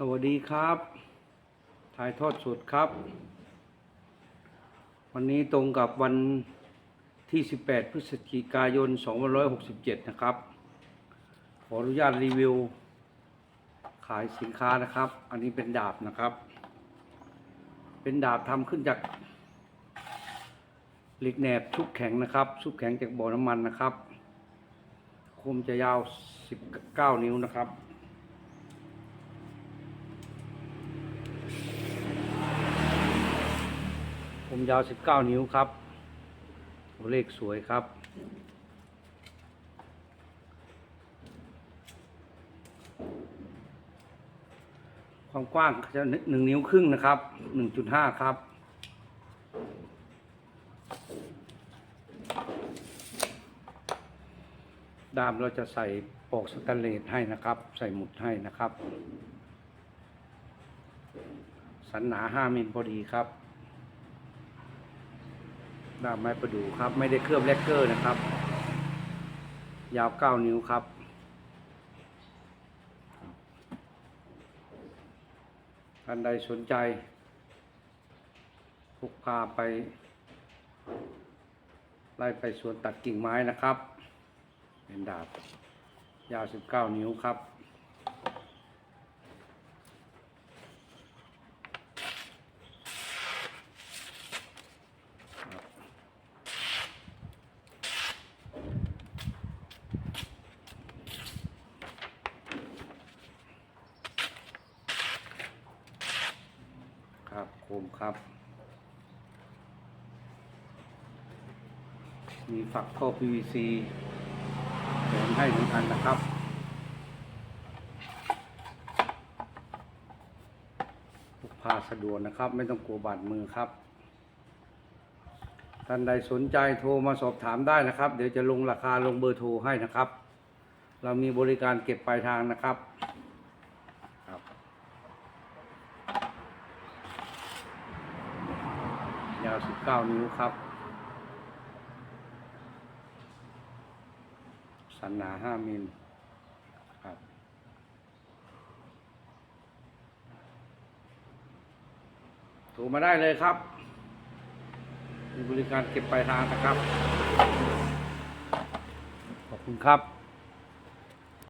สวัสดีครับ ถ่ายทอดสดครับ วันนี้ตรงกับวันที่ 18 พฤศจิกายน 2567 นะครับ ขออนุญาตรีวิว ขายสินค้านะครับ อันนี้เป็นดาบนะครับ เป็นดาบทำขึ้นจากเหล็กแหนบชุบแข็งนะครับ ชุบแข็งจากบ่อน้ำมันนะครับ คมจะยาว 19 นิ้วนะครับ ยาว 19 นิ้วครับ เลขสวยครับ ความกว้างจะหนึ่งนิ้วครึ่งนะครับ 1.5 ครับดามเราจะใส่ปอกสแตนเลสให้นะครับ ใส่หมุดให้นะครับ สันหนา 5 มิลพอดีครับ ด้ามไม้ประดู่ครับ ไม่ได้เคลือบแลกเกอร์นะครับ ยาว9นิ้วครับ ท่านใดสนใจพกพาไป ไล่ไปสวนตัดกิ่งไม้นะครับ เป็นดาบ ยาว19นิ้วครับ ครับโคมครับ มีฝักท่อ PVC แถมให้หนึ่งอันนะครับพกพาสะดวกนะครับ ไม่ต้องกลัวบาดมือครับ ท่านใดสนใจโทรมาสอบถามได้นะครับ เดี๋ยวจะลงราคาลงเบอร์โทรให้นะครับ เรามีบริการเก็บปลายทางนะครับ ยาว 19 นิ้วครับ สันหนา 5 มิลครับโทรมาได้เลยครับ มีบริการเก็บปลายทางนะครับ ขอบคุณครับ